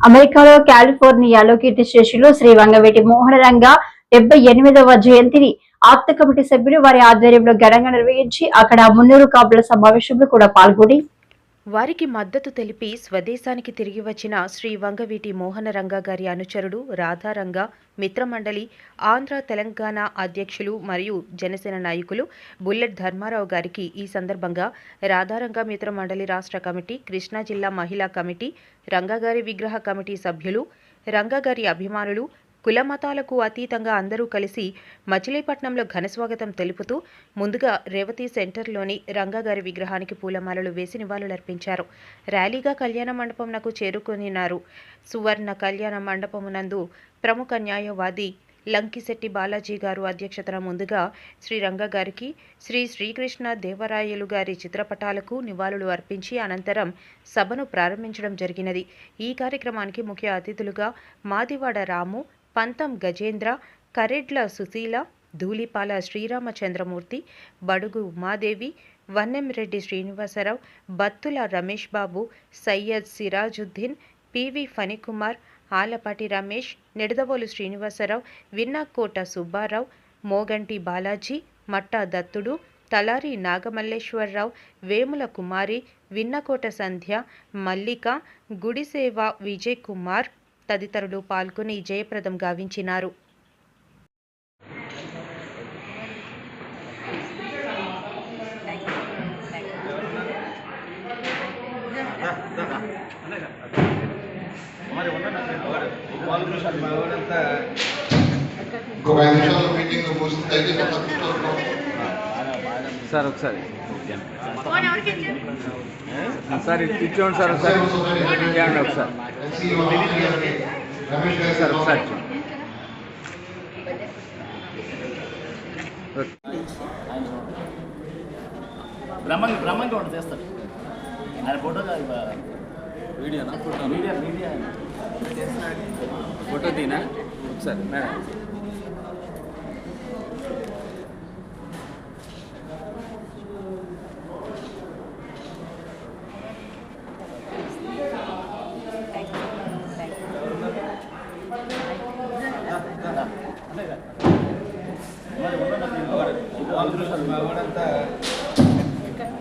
అమెరికాలో కాలిఫోర్నియాలో కీర్తి శేషులు శ్రీ వంగవేటి మోహనరంగ డెబ్బై ఎనిమిదవ జయంతిని ఆప్త కమిటీ సభ్యులు వారి ఆధ్వర్యంలో ఘనంగా నిర్వహించి అక్కడ మున్నూరు కాపుల సమావేశంలో కూడా పాల్గొని వారికి మద్దతు తెలిపి స్వదేశానికి తిరిగి వచ్చిన శ్రీ వంగవీటి మోహనరంగ గారి అనుచరుడు రాధారంగ మిత్రమండలి ఆంధ్ర తెలంగాణ అధ్యక్షులు మరియు జనసేన నాయకులు బుల్లెట్ ధర్మారావు గారికి ఈ సందర్భంగా రాధారంగ మిత్రమండలి రాష్ట్ర కమిటీ కృష్ణా జిల్లా మహిళా కమిటీ రంగగారి విగ్రహ కమిటీ సభ్యులు రంగగారి అభిమానులు కుల మతాలకు అతీతంగా అందరూ కలిసి మచిలీపట్నంలో ఘనస్వాగతం తెలుపుతూ ముందుగా రేవతి సెంటర్లోని రంగాగారి విగ్రహానికి పూలమాలలు వేసి నివాళులర్పించారు. ర్యాలీగా కళ్యాణ మండపంనకు చేరుకొనినారు. సువర్ణ కళ్యాణ మండపమునందు ప్రముఖ న్యాయవాది లంకిశెట్టి బాలాజీ గారు అధ్యక్షతన ముందుగా శ్రీ రంగ గారికి శ్రీ శ్రీకృష్ణ దేవరాయలు గారి చిత్రపటాలకు నివాళులు అర్పించి అనంతరం సభను ప్రారంభించడం జరిగినది. ఈ కార్యక్రమానికి ముఖ్య అతిథులుగా మాదివాడ రాము పంతం గజేంద్ర కరెడ్ల సుశీల ధూళిపాల శ్రీరామచంద్రమూర్తి బడుగు ఉమాదేవి వన్నెంరెడ్డి శ్రీనివాసరావు బత్తుల రమేష్ బాబు సయ్యద్ సిరాజుద్దీన్ పివి ఫణికుమార్ ఆలపాటి రమేష్ నిడదవోలు శ్రీనివాసరావు విన్నాకోట సుబ్బారావు మోగంటి బాలాజీ మట్టా దత్తుడు తలారి నాగమల్లేశ్వరరావు వేముల కుమారి విన్నకోట సంధ్య మల్లిక గుడిసేవ విజయ్ కుమార్ తదితరులు పాల్గొని జయప్రదం గావించినారు. సార్ ఒకసారి సార్ ఇచ్చోండి సార్ ఒకసారి. ఇవ్వండి ఒకసారి. సార్ ఒకసారి. బ్రహ్మంగా బ్రహ్మంగా ఒకటి చేస్తాడు. ఆయన ఫోటో వీడియోనా ఫోటో మీడియా మీడియా ఫోటో తీనా? ఒకసారి మేడం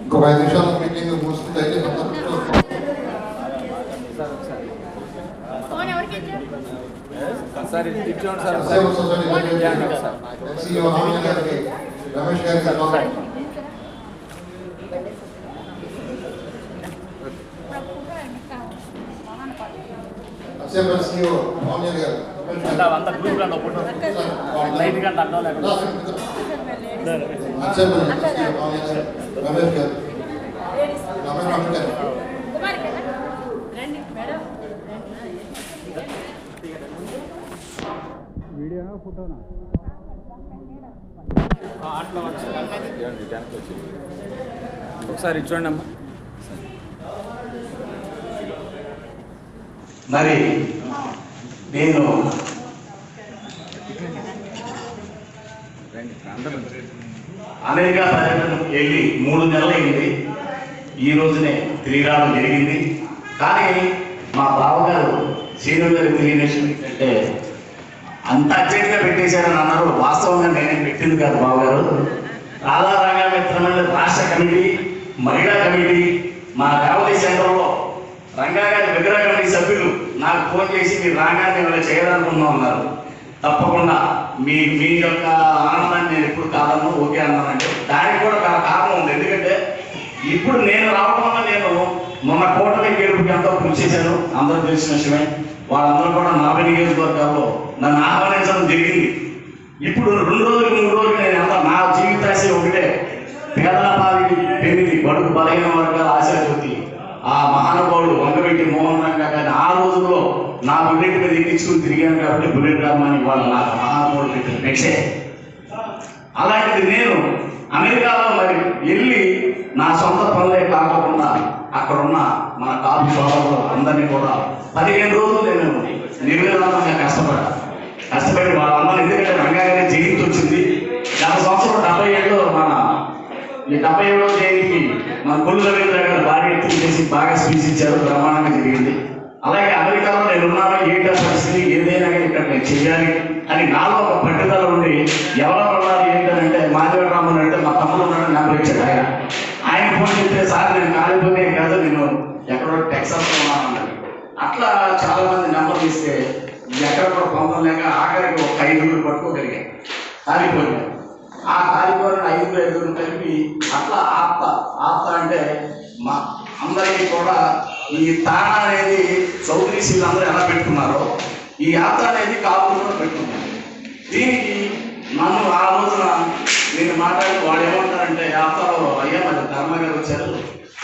ఇంకొక ఐదు నిమిషాల్లో మీటింగ్ ముగిసింది దయచేసి అందరూ కూర్చోండి. సార్ ఒకసారి సార్ ఇటు ఇచ్చోండి సార్ ఒకసారి ఎస్ఐఓ సొసైటీ ఇవ్వండి డైరెక్టర్ ఒకసారి ఎన్సీఓ రామయ్య గారికి, రమేష్ గారికి స్వాగతం. ఎస్ఐఓ ఎన్సీఓ రామయ్య గారు, రమేష్ అంతా గారు. అంతా గ్రూప్లో ఫోటో లైట్ గంట అడ్డం లేకుండా ఎస్ఐఓ ఎన్సీఓ రామయ్య గారు, రమేష్ గారు. రమేష్ రామయ్య గారు. వీడియోనా ఫోటోనా అట్లా వెనక్కి వచ్చి ఒకసారి ఇచ్చోండి అమ్మా. మరి నేను అమెరికా పర్యటనకు వెళ్ళి మూడు నెలలైంది ఈ రోజునే తిరిగి రావడం జరిగింది. కానీ మా బావగారు సీనియర్ గారికి తెలియని విషయం ఏంటంటే అంత అర్జెంట్గా పెట్టేశారని అన్నారు. వాస్తవంగా నేనే పెట్టింది కాదు బావగారు. రాధారంగ మిత్రమైన రాష్ట్ర కమిటీ మహిళా కమిటీ మా రేవతి సెంటర్లో రంగా గారి విగ్రహ కమిటీ సభ్యులు నాకు ఫోన్ చేసి మీరు రాగానే ఇలా చేయాలనుకున్నాం అన్నారు. తప్పకుండా మీ మీ యొక్క ఆనందాన్ని నేను ఎప్పుడు కాదను ఓకే అన్నానంటే దానికి కూడా కారణం ఉంది. ఎందుకంటే ఇప్పుడు నేను రావడం వల్ల నేను మొన్న కూటమి గెలుపుకి ఎంతో కృషి చేశాను. అందరూ తెలిసిన విషయమే. వాళ్ళందరూ కూడా నలభై నియోజకవర్గాల్లో నన్ను ఆహ్వానించడం జరిగింది. ఇప్పుడు రెండు రోజులు మూడు రోజులు నేను ఎంత నా జీవితాశ ఒకటే. పేదల బావి పెరిగింది. బడుగు బలహీన వర్గాల ఆ మహానుభావుడు వంగవెట్టి మోహన్ రంగ కానీ ఆ రోజుల్లో నా బుల్లెట్ మీద ఎక్కించుకుని తిరిగాను కాబట్టి బుల్లెట్ రామాని వాళ్ళు నాకు మహానుభావుడు పెట్టిన భిక్షే. అలాంటిది నేను అమెరికాలో మరి వెళ్ళి నా సొంత పనులే కాకుండా అక్కడున్న మన కాఫీ సోదరులు అందరినీ కూడా పదిహేను రోజులు నేను నిర్విరామంగా కష్టపడ్డా. కష్టపడి వాళ్ళందరూ ఎందుకంటే రంగారెడ్డి జయంతి వచ్చింది. గత సంవత్సరం డెబ్బై ఏళ్ళు డెబ్బై ఏడవ జయంతికి మన కొల్లు రవీంద్ర గారు భారీ ఎత్తున చేసి బాగా స్పీచ్ ఇచ్చారు బ్రహ్మాండంగా జరిగింది. అలాగే అమెరికాలో నేను ఉన్నాను ఏంటో పరిస్థితి ఏదైనా ఇక్కడ నేను చేయాలి అని నాలో ఒక పట్టుదల ఉండి ఎవరెవరు ఉన్నారు ఏంటంటే మాధవరామన్ అంటే మా తమ్ముడు ఉన్నాడు నాకు వచ్చాడు ఆయన ఆయన ఫోన్ చేస్తే సార్ నేను కాలిపోతే కాదు నేను ఎక్కడో టెక్సాస్లో ఉన్నాను అట్లా చాలా మంది నెంబర్ ఇస్తే ఎక్కడ కూడా పొందలేక ఆఖరికి ఒక ఐదుగురు పట్టుకోగలిగాను కాలిపోయాను ఆ కాలిపోయిన ఐదుగురు ఐదుగురు కలిపి అట్లా ఆప్త ఆప్త అంటే మా అందరికీ కూడా ఈ తాన అనేది చౌదరి అందరూ ఎలా పెట్టుకున్నారో ఈ యాత్ర అనేది కాపులు కూడా పెట్టుకున్నారు. దీనికి నన్ను ఆ రోజున నేను మాట్లాడి వాళ్ళు ఏమంటారంటే యాత్రలో అయ్యా మరి ధర్మగారు వచ్చారు.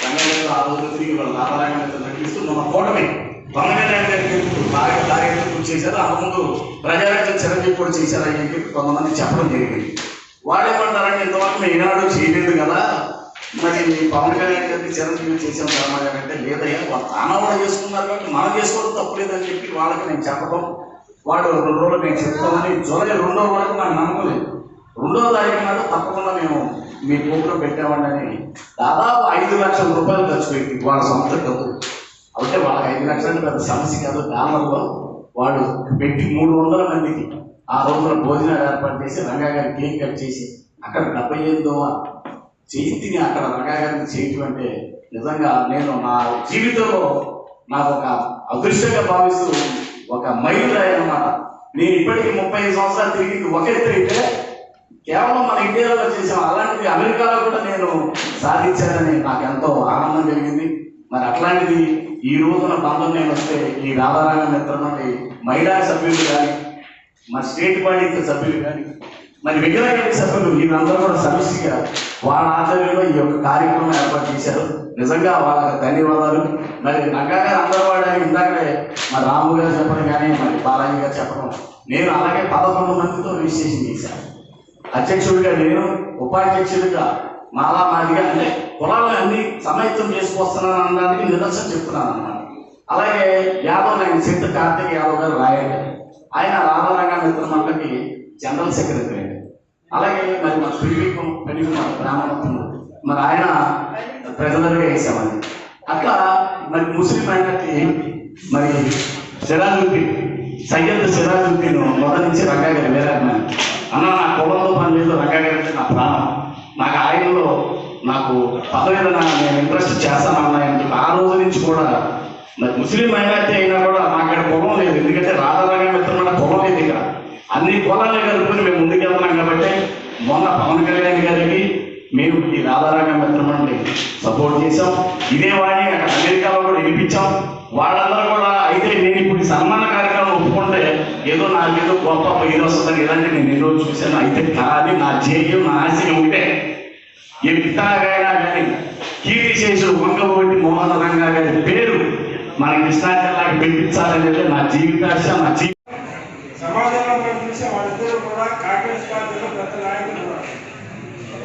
రంగగారు ఆ రోజు తిరిగి వాళ్ళు నారాయణ నడిపిస్తూ మన కూటమి పవన్ బాగా కార్యక్రమం చేశారు. ఆ ముందు ప్రజారాజ్యం చిరంజీవి కూడా చేశారు అని చెప్పి కొంతమంది చెప్పడం జరిగింది. వాళ్ళు ఇంతవరకు నేను ఈనాడు చేయలేదు కదా. మరి పవన్ కళ్యాణ్ గారికి చిరంజీవి చేసాం రామారావు అంటే లేదయ్యా వాళ్ళు తానా కూడా చేసుకున్నారు కాబట్టి మనం చేసుకోవడం తప్పలేదని చెప్పి వాళ్ళకి నేను చెప్పడం వాడు రెండు రోజులు మేము చెప్తామని జూలై రెండో వరకు నాకు నమ్మకం లేదు రెండో తారీఖు నాడు తప్పకుండా మేము మీ పోపులో పెట్టామండి దాదాపు ఐదు లక్షల రూపాయలు ఖర్చు పెట్టి వాళ్ళ సొంత డబ్బు అంటే వాళ్ళకి ఐదు లక్షలు పెద్ద సమస్య కాదు డాలర్లో వాడు పెట్టి మూడు వందల మందికి ఆ రోజున భోజనాలు ఏర్పాటు చేసి రంగా గారి కేక్ కట్ చేసి అక్కడ డెబ్బై ఎనిమిదవ జయంతిని అక్కడ రంగా గారిని చేయటం అంటే నిజంగా నేను నా జీవితంలో నాకు ఒక అదృష్టంగా భావిస్తూ ఒక మైలురాయి అనమాట నేను ఇప్పటికీ ముప్పై ఐదు సంవత్సరాలు తిరిగి ఒక ఎత్తు కేవలం మన ఇండియాలో చేసాం అలాంటిది అమెరికాలో కూడా నేను సాధించానని నాకు ఎంతో ఆనందం కలిగింది. మరి అట్లాంటిది ఈ రోజున బంధం నేను వస్తే ఈ రాధారామ మిత్రమండి మహిళా సభ్యులు కానీ మా స్టేట్ బాడీ సభ్యులు కానీ మరి విగ్రహ సభ్యులు వీళ్ళందరూ కూడా సమిష్టిగా వాళ్ళ ఆధ్వర్యంలో ఈ యొక్క కార్యక్రమం ఏర్పాటు చేశారు. నిజంగా వాళ్ళకి ధన్యవాదాలు. మరి రంగాగా అందరూ వాడని ఇందాకే మా రాము గారు చెప్పడం కానీ మరి బాలాజీ గారు చెప్పడం నేను అలాగే పదకొండు మందితో రిజిస్ట్రేషన్ చేశాను. అధ్యక్షుడిగా నేను ఉపాధ్యక్షుడిగా మాలా మాదిగా అంటే కులాలను అన్ని సమైత్యం చేసుకొస్తున్నాను అనడానికి నిదర్శనం చెప్తున్నాను అన్నమాట. అలాగే యాదవ్ నేను చింత కార్తీక్ యాదవ్ గారు రాయండి. ఆయన రామారంగా మిత్ర మండలికి జనరల్ సెక్రటరీ అలాగే మరి మా పెళ్ళి పెళ్ళి బ్రాహ్మణ మరి ఆయన ప్రజలుగా వేసామని అట్లా మరి ముస్లిం ఆయనకి మరి సిరాజుద్దీన్ సయ్యద్ సిరాజుద్దీన్ మొదటి నుంచి రంగాగారు వేరే అన్న నా కులంలో పని లేదు రంగాగారు అంటే నా ప్రాణం. నాకు ఆయనలో నాకు పదవి నేను ఇంట్రెస్ట్ చేస్తానన్నా అని ఆ రోజు నుంచి కూడా మరి ముస్లిం మైనార్టీ అయినా కూడా నాకు ఇక్కడ పొలం లేదు. ఎందుకంటే రాధారాగా మిత్రమైన పొలం లేదు ఇక్కడ. అన్ని కులాలు కలుపుకొని మేము ముందుకెళ్తున్నాం కాబట్టి మొన్న పవన్ కళ్యాణ్ గారికి మేము ఈ రాధారాగ మిత్రమండి సపోర్ట్ చేసాం ఇదే వాడిని అక్కడ అమెరికాలో కూడా వినిపించాం. వాళ్ళందరూ కూడా అయితే నేను ఇప్పుడు సన్మాన కార్యక్రమం ఒప్పుకుంటే ఏదో నాకేదో గొప్ప ఇది వస్తుందని ఇలాంటి నేను ఎన్నో చూశాను. అయితే కాదు నా ధ్యేయం నా ఆశయం ఉంటే ఎట్లాగైనా కానీ కీర్తిశేషుడు వంగబోటి మోహన రంగా గారి పేరు మన కృష్ణా జిల్లాకి పిలిపించాలనేది నా జీవితాశ నా జీవిత సమాజంలో మనం చూసే వాళ్ళిద్దరూ కూడా కాంగ్రెస్ పార్టీలో పెద్ద నాయకులు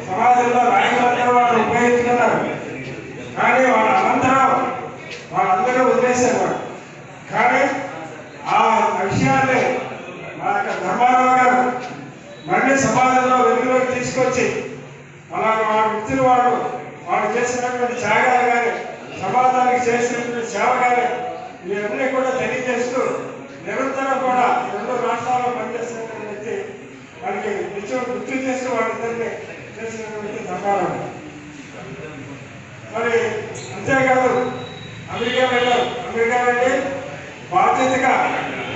సమాజంలో నాయకులందరూ వాళ్ళు ఉపయోగించుకున్నారు కానీ వాళ్ళ అనంతరం వాళ్ళందరూ వదిలేశారు కానీ ఆ విషయాన్ని మా యొక్క ధర్మారావు గారు మళ్ళీ సమాజంలో వెలుగులోకి తీసుకొచ్చి అలాగే వాళ్ళ వ్యక్తులు వాళ్ళు వాళ్ళు చేసినటువంటి త్యాగాలు కానీ సమాజానికి చేసినటువంటి సేవ కానీ ఇవన్నీ కూడా తెలియజేస్తూ నిరంతరం కూడా రెండు రాష్ట్రాల్లో పనిచేస్తున్నటువంటి వ్యక్తి మనకి నిత్యం గుర్తు చేస్తూ వాళ్ళిద్దరిని చేసినటువంటి ధర్మారావు మరి అంతేకాదు అమెరికా వెళ్ళారు అమెరికా వెళ్ళి బాధ్యతగా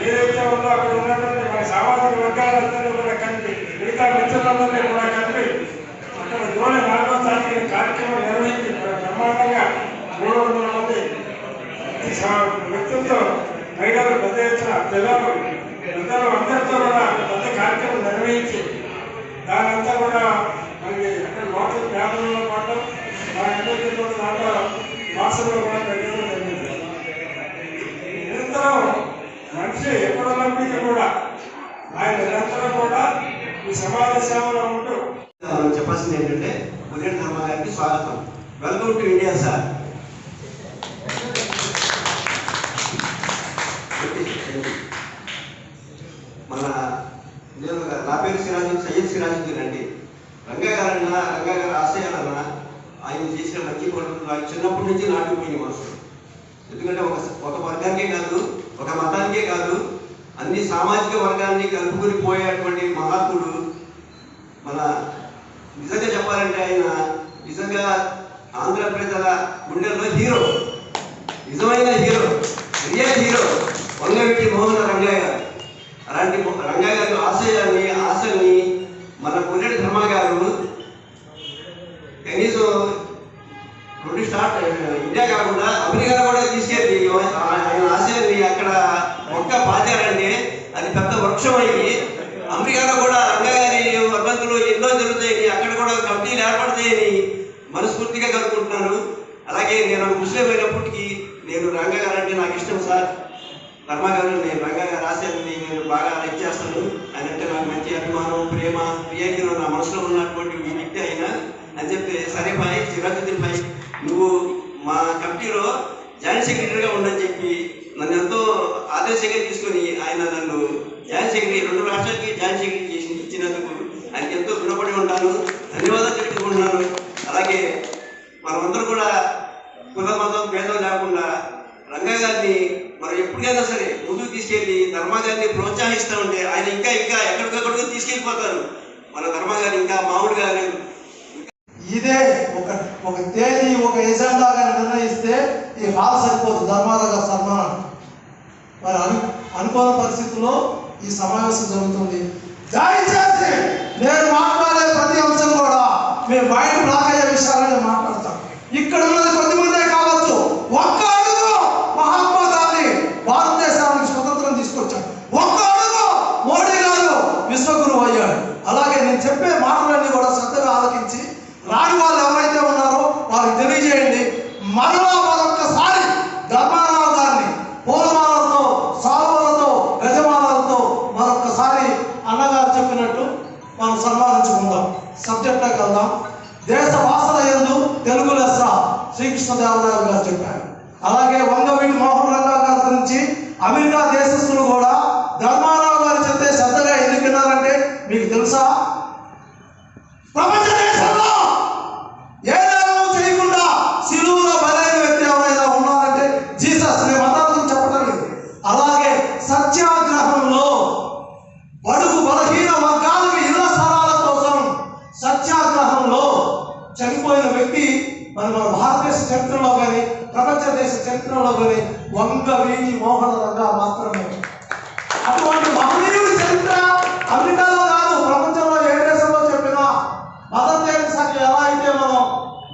ఏదైతే ఉందో అక్కడ ఉన్నటువంటి మన సామాజిక వర్గాలందరినీ కూడా కలిపి మిగతా మిత్రులందరినీ కూడా కలిపి అక్కడ జూలై నాలుగో తారీఖున కార్యక్రమం నిర్వహించి బ్రహ్మాండంగా మూడు వందల మంది వ్యక్తులతో మహిళలు పెద్ద ఎత్తున పిల్లలు పెద్దలు అందరితో కూడా పెద్ద కార్యక్రమం నిర్వహించి దానంతా కూడా మనకి అంటే లోకల్ పేదలలో పాటు మన కూడా దాంట్లో వాసనలో కూడా పెట్టడం జరిగింది నిరంతరం మనిషి కూడా ఆయన నిరంతరం కూడా ఈ సమాజ సేవలో ఉంటూ చెప్పాల్సింది ఏంటంటే ఉదయం ధర్మ గారికి స్వాగతం. వెల్కమ్ టు ఇండియా సార్ మన నేను నా పేరు సిరాజు సయ్యద్ సిరాజుద్దీన్ అండి రంగా గారన్నా రంగా గారు ఆశయాలన్నా ఆయన చేసిన మంచి పనులు నాకు చిన్నప్పటి నుంచి నాటుకుపోయిన మనసు ఎందుకంటే ఒక ఒక వర్గానికే కాదు ఒక మతానికే అన్ని సామాజిక వర్గాన్ని కలుపుకొని పోయేటువంటి మహాత్ముడు మన నిజంగా చెప్పాలంటే ఆయన నిజంగా ఆంధ్ర ప్రజల గుండెల్లో హీరో నిజమైన hero real hero Vangaveeti Mohana Rangayya garu అలాంటి మొ- రంగయ్య గారి ఆశయాన్ని ఆశల్ని మన పుల్లెడి ధర్మ గారు కనీసం రెండు ఇండియా కాకుండా అమెరికా కూడా తీసుకెళ్ళి ఆయన అక్కడ మొక్క పాతారండి అది పెద్ద వృక్షం అయ్యి అమెరికాలో కూడా రంగగారి వర్గంతులు ఎన్నో జరుగుతాయి అక్కడ కూడా కంపెనీలు ఏర్పడతాయని మనస్ఫూర్తిగా కనుక్కుంటున్నాను. అలాగే నేను ముస్లిం అయినప్పటికీ నేను రంగ గారు అంటే నాకు ఇష్టం సార్. వర్మ గారు నేను రంగ గారు ఆశయాన్ని నేను బాగా లైక్ చేస్తాను. ఆయన అంటే నాకు మంచి అభిమానం ప్రేమ ప్రియ నా మనసులో ఉన్నటువంటి మీ వ్యక్తి అయినా అని చెప్పి సరే బాయ్ చిరాజుద్దీన్ బాయ్ నువ్వు మా కమిటీలో జాయింట్ సెక్రటరీగా ఉండని చెప్పి నన్ను ఎంతో ఆదర్శంగా తీసుకొని ఆయన నన్ను జాయింట్ సెక్రటరీ రెండు రాష్ట్రాలకి జాయింట్ సెక్రటరీ చేసి ఇచ్చినందుకు ఆయనకి ఎంతో చెప్పుకుంటున్నాను ధన్యవాదాలు చెప్పుకుంటున్నాను. అలాగే మనమందరూ కూడా కులమతం భేదం లేకుండా రంగా గారిని మనం ఎప్పటికైనా సరే ముందుకు తీసుకెళ్ళి ధర్మ గారిని ప్రోత్సహిస్తూ ఉంటే ఆయన ఇంకా ఇంకా ఎక్కడికక్కడికి తీసుకెళ్ళిపోతారు మన ధర్మ గారిని ఇంకా మామూలు గారు ఇదే ఒక ఒక తేదీ ఒక ఎజెండాగా నిర్ణయిస్తే ఈ హాల్ సరిపోతుంది ధర్మారావు గారి సన్మానం మరి అను అనుకోని పరిస్థితుల్లో ఈ సమావేశం జరుగుతుంది దయచేసి నేను మాట్లాడే ప్రతి అంశం కూడా మీ మైండ్ బ్లాక్ అయ్యే విషయాలనే మాట్లాడతాం ఇక్కడ ఉన్నది కొద్దిమందే కావచ్చు ఒక్క అడుగు మహాత్మా గాంధీ భారతదేశానికి స్వతంత్రం తీసుకొచ్చాడు ఒక్క అడుగు మోడీ గారు విశ్వగురువు అయ్యాడు అలాగే నేను చెప్పే మాటలన్నీ కూడా శ్రద్ధగా ఆలకించి రాని వాళ్ళు ఎవరైతే ఉన్నారో వారికి తెలియజేయండి. మరలా మరొక్కసారి ధర్మారావు గారిని పూలమాలతో సాల్వలతో గజమాలతో మరొక్కసారి అన్నగారు చెప్పినట్టు మనం సన్మానించుకుందాం. సబ్జెక్ట్లోకి వెళ్దాం. దేశ భాషల ఎందు తెలుగు లెస్స శ్రీకృష్ణదేవరాయలు గారు చెప్పారు. అలాగే వంగవీటి మోహన్ రంగా గారి గురించి అమెరికా దేశస్తులు కూడా ధర్మారావు గారు చెప్తే శ్రద్ధగా ఎందుకున్నారంటే మీకు తెలుసా? ప్రపంచ దేశంలో ఏ నేరం చేయకుండా సిలువులో బలైన వ్యక్తి ఎవరైనా ఉన్నారంటే జీసస్. నేను మతాల చెప్పడం లేదు. అలాగే సత్యాగ్రహంలో బడుగు బలహీన వర్గాలకు ఇళ్ళ స్థలాల కోసం సత్యాగ్రహంలో చనిపోయిన వ్యక్తి మరి మన భారతదేశ చరిత్రలో కానీ ప్రపంచ దేశ చరిత్రలో కానీ వంగ వీటి మోహన రంగా మాత్రమే. అటువంటి మహనీయుడి చరిత్ర అమెరికాలో కాదు ప్రపంచ ఏ దేశంలో చెప్పినా మదర్ తెరెసాకి మనం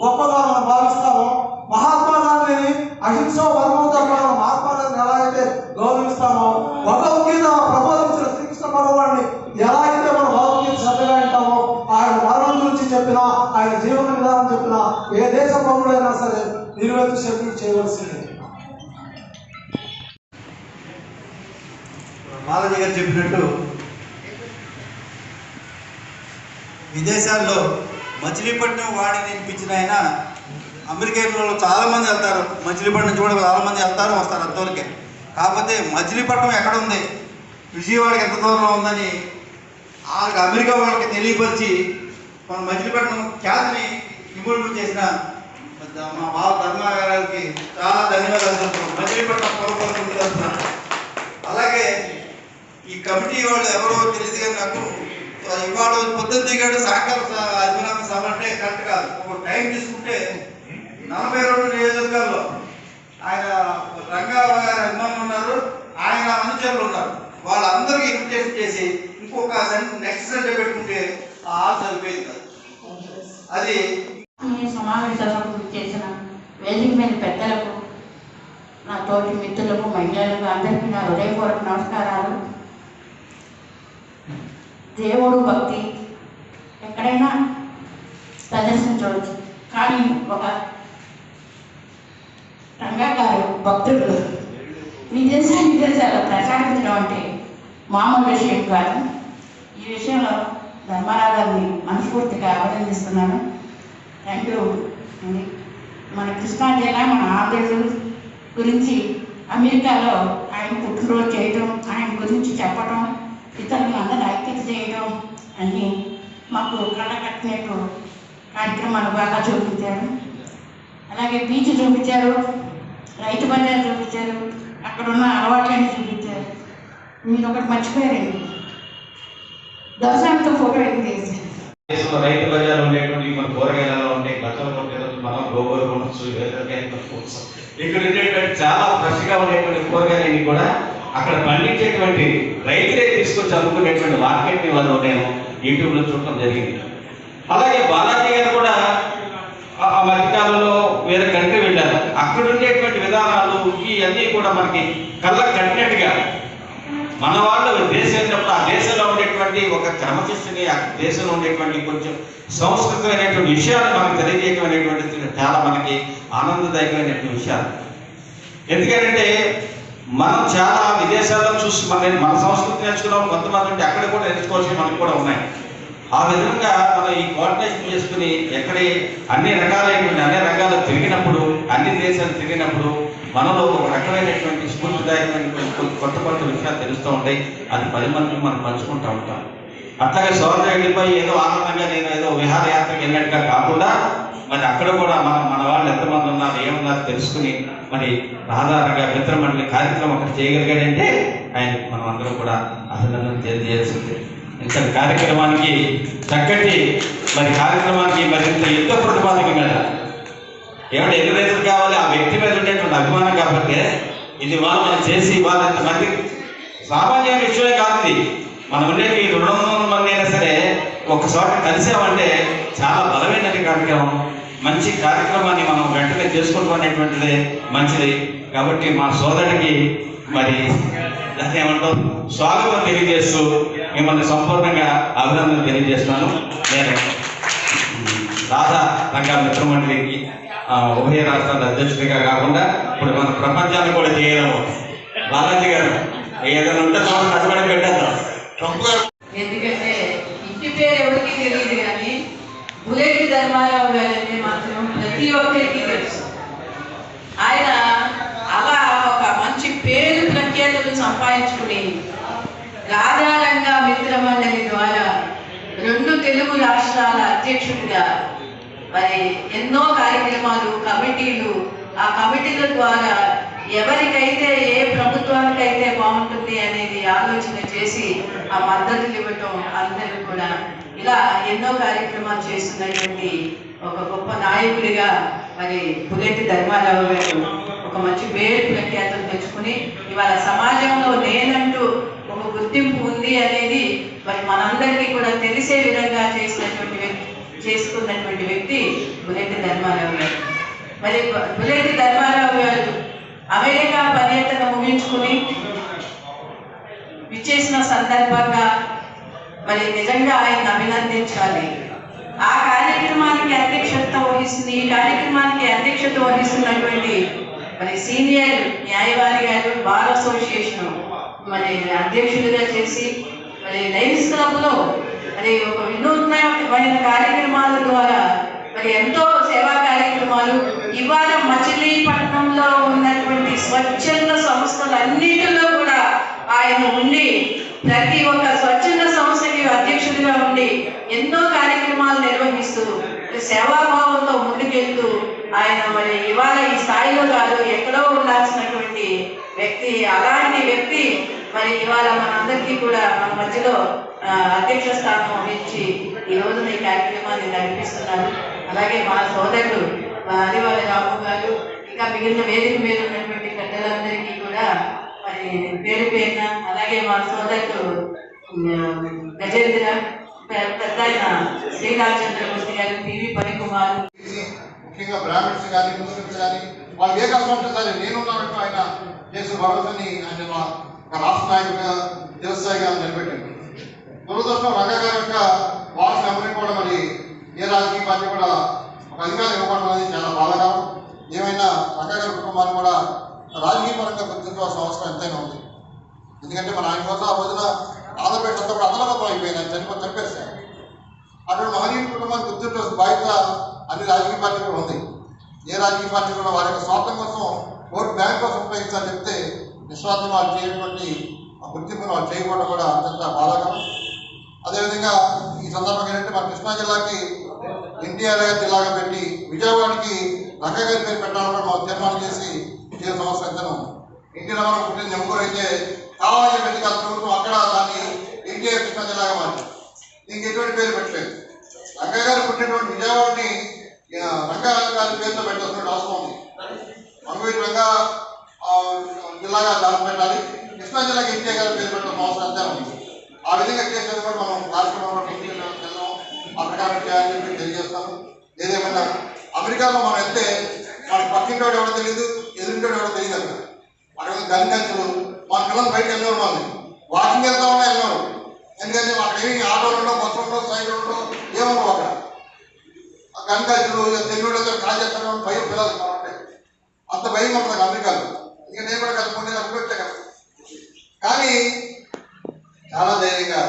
గొప్పగా భావిస్తాము. భావిస్తామో మహాత్మా గాంధీని అహింసో పరమోధర్మాలను మహాత్మా గాంధీని ఎలా అయితే గౌరవిస్తామో భగవద్గీత ప్రబోధించిన శ్రీకృష్ణ భగవాన్ని ఎలా అయితే మనం భగవద్గీత శ్రద్ధగా వింటామో ఆయన మరణం గురించి చెప్పినా ఆయన జీవన విధానం చెప్పినా ఏ దేశ పౌరుడైనా సరే నిర్వేత షెడ్యూల్ చేయవలసింది. మాలజీ గారు చెప్పినట్టు విదేశాల్లో మచిలీపట్నం వాడి వినిపించిన ఆయన అమెరికాలో చాలామంది వెళ్తారు. మచిలీపట్నం చూడ చాలామంది వెళ్తారు వస్తారు అంతవరకే కాకపోతే మచిలీపట్నం ఎక్కడ ఉంది విజయవాడకి ఎంత దూరంలో ఉందని వాళ్ళకి అమెరికా వాళ్ళకి తెలియపరిచి మన మచిలీపట్నం ఖ్యాతిని ఇమ్మడి చేసిన మా బావ ధర్మ గారికి చాలా ధన్యవాదాలు తెలుపుతున్నాం. మచిలీపట్నం పొరపడుతుంది అలాగే ఈ కమిటీ వాళ్ళు ఎవరో తెలియదు కానీ నాకు ఇవాళ పొద్దున్న దిగాడు సాయంకాలం స- సభ అంటే కరెక్ట్ కాదు. ఒక టైం తీసుకుంటే నలభై రెండు నియోజకవర్గాల్లో ఆయన రంగారావు గారు అభిమానులు ఉన్నారు ఆయన అనుచరులు ఉన్నారు. వాళ్ళందరికీ ఇన్విటేషన్ చేసి ఇంకొక నెక్స్ట్ సండే పెట్టుకుంటే ఆ హాల్ సరిపోయింది కాదు. అది సమావేశాలకు చేసిన వేదిక మీద పెద్దలకు నా తోటి మిత్రులకు మహిళలకు అందరికీ నా హృదయపూర్వక నమస్కారాలు. దేవుడు భక్తి. ఎక్కడైనా ప్రదర్శించవచ్చు. కానీ ఒక రంగా గారు భక్తుడు విదేశాలు విదేశాలు ప్రసాదించడం అంటే మామూలు విషయం కాదు. ఈ విషయంలో ధర్మారావు గారిని మనస్ఫూర్తిగా అభినందిస్తున్నాను. Thank you. మన కృష్ణా జిల్లా మన ఆంధ్రప్రదేశ్ గురించి అమెరికాలో ఆయన పుట్టినరోజు చేయటం ఆయన గురించి చెప్పటం ఇతరులందరూ అందరూ అన్నీ మాకు కళ కట్టినట్టు కార్యక్రమాలు బాగా చూపించారు. అలాగే బీచ్ చూపించారు రైతు బజార్ చూపించారు అక్కడ ఉన్న అలవాట్లన్నీ చూపించారు. మీరు ఒకటి మర్చిపోయారండి. దర్శనంతో ఫోటో ఎందుకు రైతు బజార్లో ఉండేటువంటి మన కూరగాయలలో ఉండే గతంలో ఉండేటువంటి మనం గోగోలు కొనవచ్చు ఇక్కడ ఉండేటువంటి చాలా ఫ్రెష్గా ఉండేటువంటి కూరగాయలన్నీ కూడా అక్కడ పండించేటువంటి రైతులే తీసుకొచ్చి అమ్ముకునేటువంటి మార్కెట్ని వాళ్ళు నేను యూట్యూబ్లో చూడటం జరిగింది. అలాగే బాలాజీ గారు కూడా ఆ- మధ్యకాలంలో వేరే కంట్రీ వెళ్ళారు. అక్కడ ఉండేటువంటి విధానాలు ఇవన్నీ కూడా మనకి కళ్ళకు కట్టినట్టుగా మన వాళ్ళు దేశం వెళ్ళినప్పుడు ఆ దేశంలో ఉండేటువంటి ఒక క్రమశిక్షణని ఆ దేశంలో ఉండేటువంటి కొంచెం సంస్కృతమైనటువంటి విషయాలు మనకు తెలియజేయడం చాలా మనకి ఆనందదాయకమైనటువంటి విషయాలు. ఎందుకంటే మనం చాలా విదేశాల్లో చూసి మన మన సంస్కృతి నేర్చుకున్నాం కొంతమంది ఉంటే అక్కడ కూడా నేర్చుకోవాల్సి మనకు కూడా ఉన్నాయి. ఆ విధంగా మనం ఈ కోఆర్డినేషన్ చేసుకుని ఎక్కడి అన్ని రకాలైనటువంటి అన్ని రంగాలు తిరిగినప్పుడు అన్ని దేశాలు తిరిగినప్పుడు మనలో ఒక రకమైనటువంటి స్ఫూర్తిదాయకమైనటువంటి కొత్త కొత్త విషయాలు తెలుస్తూ ఉంటాయి. అది పది మందికి మనం పంచుకుంటూ ఉంటాం. అట్లాగే సోదరు వెళ్ళిపోయి ఏదో ఆనందంగా నేను ఏదో విహారయాత్రకు వెళ్ళినట్టుగా కాకుండా మరి అక్కడ కూడా మన మన వాళ్ళు ఎంతమంది ఉన్నారు ఏమున్నారు తెలుసుకుని మరి ఆధారంగా మిత్రమండలి కార్యక్రమం ఒకటి చేయగలిగాడంటే ఆయన మనం అందరం కూడా అభినందన తెలియజేయాల్సింది ఇంత కార్యక్రమానికి చక్కటి మరి కార్యక్రమానికి మరింత యుద్ధ ప్రతిపాదక మీద ఏమంటే ఎన్ని రైతులు కావాలి? ఆ వ్యక్తి మీద ఉండేటువంటి అభిమానం కాబట్టి ఇది వాళ్ళు మనం చేసి వాళ్ళంత మంది సామాన్య విషయమే కాదు ఇది. మనం ఉండే ఈ రెండు వందల మంది అయినా సరే ఒక చోట కలిసామంటే చాలా బలమైనటువంటి కార్యక్రమం. మంచి కార్యక్రమాన్ని మనం వెంటనే చేసుకుంటాం అనేటువంటిది మంచిది. కాబట్టి మా సోదరుడికి మరి దాన్ని ఏమంటాం స్వాగతం తెలియజేస్తూ మిమ్మల్ని సంపూర్ణంగా అభినందన తెలియజేస్తున్నాను. నేను రాధా రంగా మిత్రమండలికి ఆ, ఉభయ రాష్ట్రాల అధ్యక్షుడిగా కాకుండా ఇప్పుడు మన ప్రపంచాన్ని కూడా చేయలేము. బాలాజీ గారు ఏదైనా ఉంటే చూడండి అది పెట్టేద్దాం. కార్యక్రమాలు కమిటీలు ఆ కమిటీల ద్వారా ఎవరికైతే ఏ ప్రభుత్వానికైతే బాగుంటుంది అనేది ఆలోచన చేసి ఆ మద్దతులు ఇవ్వటం అందరూ కూడా ఇలా ఎన్నో కార్యక్రమాలు చేస్తున్నటువంటి ఒక గొప్ప నాయకుడిగా మరి పులెట్టి ధర్మారావు గారు ఒక మంచి పేరు ప్రఖ్యాతం తెచ్చుకుని ఇవాళ సమాజంలో నేనంటూ ఒక గుర్తింపు ఉంది అనేది మరి మనందరికీ కూడా తెలిసే విధంగా చేసినటువంటి చేసుకున్నటువంటి వ్యక్తి బుల్లెట్టి ధర్మారావు గారు. మరి బు- ధర్మారావు గారు అమెరికా పర్యటన ముగించుకుని విచ్చేసిన సందర్భంగా మరి నిజంగా ఆయన అభినందించాలి. ఆ కార్యక్రమానికి అధ్యక్షత వహిస్తుంది ఈ కార్యక్రమానికి అధ్యక్షత వహిస్తున్నటువంటి మరి సీనియర్ న్యాయవాది గారు బార్ అసోసియేషన్ మరి అధ్యక్షులుగా చేసి మరి లైన్స్ క్లబ్లో మరి ఒక వినూత్నమైన కార్యక్రమాల ద్వారా మరి ఎంతో సేవా కార్యక్రమాలు ఇవాళ మచిలీపట్నంలో ఉన్నటువంటి స్వచ్ఛంద సంస్థలన్నిటిలో కూడా ఆయన ఉండి ప్రతి ఒక్క స్వచ్ఛంద సంస్థకి అధ్యక్షుడిగా ఉండి ఎన్నో కార్యక్రమాలు నిర్వహిస్తూ సేవాభావంతో ముందుకెళ్తూ ఆయన మరి ఇవాళ ఈ స్థాయిలో కాదు ఎక్కడో ఉండాల్సినటువంటి వ్యక్తి అలాంటి వ్యక్తి మరి ఇవాళ మనందరికీ కూడా మన మధ్యలో అధ్యక్ష స్థానం వహించి ఈ రోజున ఈ కార్యక్రమాన్ని నడిపిస్తున్నారు. అలాగే మా సోదరుడు మా రాము గారు ఇంకా మిగిలిన వేదిక మీద ఉన్నటువంటి పెద్దలందరికీ కూడా మరి పేరు పేరున అలాగే మా సోదరుడు గజేంద్ర పెద్ద ఆయన శ్రీరామచంద్రమూర్తి గారు పివి పనికుమార్. ముఖ్యంగా బ్రాహ్మిన్స్ కానీ ముస్లిమ్స్ కానీ వాళ్ళు ఏ కష్టం ఉంటుంది సరే నేనున్నానంటూ ఆయన చేసిన భరోసాని ఆయన రాష్ట్ర నాయకుడిగా చిరస్థాయిగా నిలబెట్టింది దురదృష్టం రంగా గారి యొక్క వారసు మెమరీ కూడా మరి ఏ రాజకీయ పార్టీ కూడా ఒక అధికారం ఇవ్వడం అనేది చాలా బాధాకరం. ఏమైనా రంగా గారి కుటుంబాన్ని కూడా రాజకీయ పరంగా గుర్తించవలసిన అవసరం ఎంతైనా ఉంది. ఎందుకంటే మన ఆయన కోసం ఆ రోజున ఆంధ్రప్రదేశ్ అంతా కూడా అదలగతం అయిపోయింది ఆయన చనిపో చంపేశారు. అటువంటి మహనీయుల కుటుంబాన్ని గుర్తించవలసిన బాధ్యత అన్ని రాజకీయ పార్టీలు కూడా ఉంది ఏ రాజకీయ పార్టీ కూడా వారి యొక్క స్వార్థం కోసం ఓటు బ్యాంక్ కోసం ఉపయోగించాలని చెప్తే నిస్వార్థం వాళ్ళు చేయటువంటి గుర్తింపును వాళ్ళు చేయకుండా కూడా అత్యంత బాధాకరం. అదేవిధంగా ఈ సందర్భంగా ఏంటంటే మన కృష్ణా జిల్లాకి ఎన్టీఆర్ గారి జిల్లాగా పెట్టి విజయవాడకి రంగగారి పేరు పెట్టాలని మనం తీర్మానం చేసి చేసిన సంవత్సరం ఎన్టీ రామారావు పుట్టిన నెంబర్ అయితే కావాలి పెట్టి కలుపుకుంటూ అక్కడ దాన్ని ఎన్టీఆర్ కృష్ణా జిల్లాగా మారింది దీనికి ఎటువంటి పేరు పెట్టలేదు. రంగా గారు పుట్టినటువంటి విజయవాడని రంగా గారి పేరుతో పెట్టాల్సిన అవసరం ఉంది. మంగవీటి రంగా జిల్లాగా దాని పెట్టాలి కృష్ణా జిల్లాకి ఎన్టీఆర్ గారు పేరు పెట్టడం అవసరం అంతే ఉంది ఆ విధంగా చేసేది కూడా మనం కార్యక్రమంలో తీసుకెళ్ళాం ఆ ప్రకారం చేయాలని చెప్పి తెలియజేస్తాము ఏదేమైనా అమెరికాలో మనం వెళ్తే మనకి పక్కింటోడు ఎవడో తెలియదు ఎదురింటోడు ఎవడో తెలియదు అక్కడ అక్కడ గన్ మన పిల్లలు బయట వెళ్ళేవారు వాళ్ళు వాకింగ్ వెళ్తా ఉన్నా వెళ్ళేవారు ఎందుకంటే అక్కడ ఏమి ఆటోలు ఉండవు బస్సులు ఉండవు సైకిల్ ఉండవు ఏముండవు అక్కడ ఆ గన్ తెలుగులో కాల్ చేస్తాను భయం పిల్లలు అంత భయం ఉంటుంది అమెరికాలో ఇక నేను కూడా కలుపుకుంటే అనుకుంటే కదా కానీ చాలా ధైర్యంగా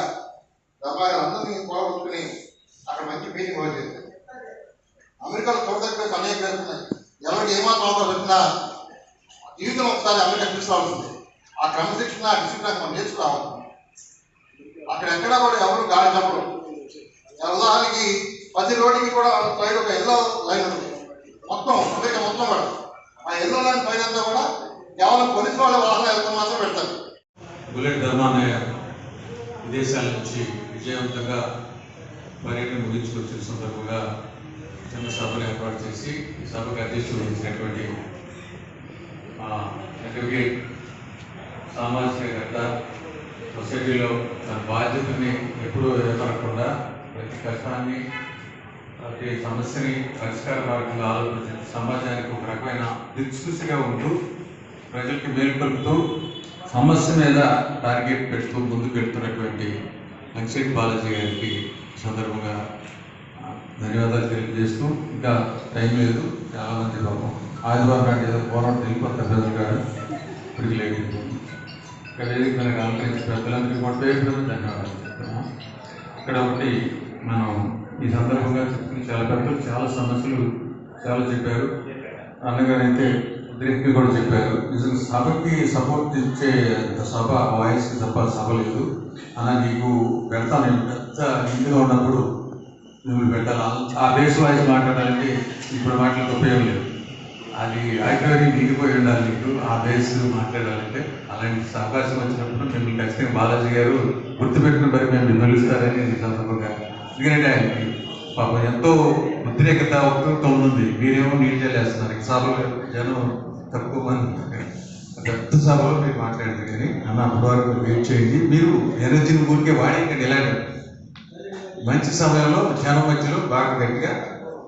దమ్మాగా అందరినీ కూడగొట్టుకుని అక్కడ మంచి మీటింగ్ ఒకటి చేశారు అమెరికాలో చూడదగ్గ అనేక వేస్తున్నాయి ఎవరికి ఏమాత్రం అవకాశం వచ్చినా జీవితం ఒకసారి అమెరికా తీసుకోవాల్సింది ఆ క్రమశిక్షణ ఆ డిసిప్లిన్ మనం నేర్చుకోవాలి అక్కడ ఎక్కడా కూడా ఎవరు గాడి చెప్పరు ఉదాహరణకి ప్రతి రోడ్డుకి కూడా సైడ్ ఒక ఎల్లో లైన్ ఉంది మొత్తం అమెరికా మొత్తం కూడా. ఆ ఎల్లో లైన్ పైన అంతా కూడా కేవలం పోలీసు వాళ్ళ వాహనాలు వెళ్తాం మాత్రం పెడతారు. బుల్లెట్ ధర్మాన్ని విదేశాల నుంచి విజయవంతంగా పర్యటన ముగించుకొచ్చిన సందర్భంగా చిన్న సభను ఏర్పాటు చేసి ఈ సభకు అధ్యక్షులు వహించినటువంటి అడ్వకేట్ సామాజికవేత్త సొసైటీలో తన బాధ్యతని ఎప్పుడూ ఏర్పడకుండా ప్రతి కష్టాన్ని ప్రతి సమస్యని పరిష్కార మార్గంలో ఆలోచించి సమాజానికి ఒక రకమైన దిక్సూచిగా ఉంటూ ప్రజలకి మేలుకొలుపుతూ సమస్య మీద టార్గెట్ పెడుతూ ముందుకు పెడుతున్నటువంటి లక్ష్మీ బాలాజీ గారికి సందర్భంగా ధన్యవాదాలు తెలియజేస్తూ ఇంకా టైం లేదు చాలా లోపం ఆదివారం నాటి ఏదో పోరాటం వెళ్ళిపోతారు ప్రజలు గారు. ఇప్పటికి లేదు. ఇక్కడ వేదిక మీద అలంకరించిన పెద్దలందరికీ కూడా ధన్యవాదాలు ఇక్కడ ఒకటి మనం ఈ సందర్భంగా చెప్పుకుని చాలా పెద్దలు చాలా సమస్యలు చాలా చెప్పారు. అన్నగారు అయితే కూడా చెప్పారు. నిజంగా సభకి సపోర్ట్ ఇచ్చే సభ వాయిస్కి తప్ప సభ లేదు. అన్న నీకు పెడతా నేను పెద్ద ఇంటిగా ఉన్నప్పుడు నువ్వు పెట్టాలి. ఆ బేస్ వాయిస్ మాట్లాడాలంటే ఇప్పుడు మాటలకు ఉపయోగం లేదు. అది ఆడిటోరీ మిగిలిపోయి ఉండాలి నీకు. ఆ బేస్ మాట్లాడాలంటే అలాంటి అవకాశం వచ్చినప్పుడు మిమ్మల్ని ఖచ్చితంగా బాలాజీ గారు గుర్తుపెట్టుకుని మరి మేము పిలుస్తారని సందర్భంగా. ఎందుకంటే ఆయనకి పాపం ఎంతో ఉద్రేకత ఉత్కంఠ ఉంది. మీరేమో నీళ్ళు చేస్తున్నారు సార్లు సభలో జనం తక్కువ మంది. పెద్ద సభలో మీరు మాట్లాడింది కానీ అన్న అప్పటి వెయిట్ చేయండి. మీరు ఎనర్జీని ఊరికే వాడేయండి ఇలాంటి మంచి సమయంలో జనం మధ్యలో బాగా గట్టిగా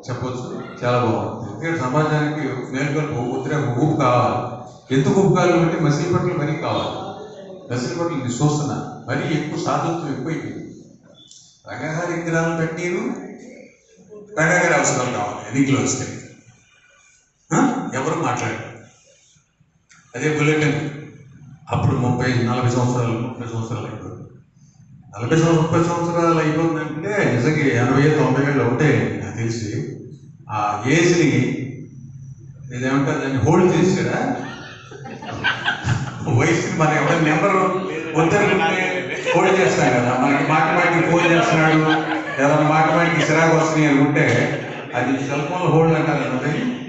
చెప్పొచ్చు. చాలా బాగుంది ఎందుకంటే సమాజానికి మేలుకొల్పు ఉద్రేక ఊపు కావాలి. ఎందుకు ఊపు కావాలంటే మసిలిపట్లు మరీ కావాలి. మసిలిపట్లు నేను చూస్తున్నా మరీ ఎక్కువ సాధుత్వం ఎక్కువైపోయింది రంగగారి విగ్రహాలు పెట్టిను రంగగారి అవసరాలు కావాలి. ఎన్నికలు వస్తాయి. ఎవరు మాట్లాడారు? అదే బులెటిన్. అప్పుడు ముప్పై నలభై సంవత్సరాలు ముప్పై సంవత్సరాలు అయిపోయింది. నలభై సంవత్సరం ముప్పై సంవత్సరాలు అయిపోయిందంటే నిజంగా ఎనభై తొంభై ఏళ్ళు ఒకటే నాకు తెలిసి. ఆ ఏజ్ని ఇదేమంటారు దాన్ని హోల్డ్ చేసాడా వయసుని మన ఎవరి నెంబర్ వద్దనుకుంటే హోల్డ్ చేస్తాం కదా. మనకి మాట మాటికి ఫోన్ చేస్తున్నాడు. ఏదైనా మాట మాటికి సిరాకు వస్తున్నాయి అనుకుంటే అది సెల్ ఫోన్ హోల్డ్ అంటారు కదా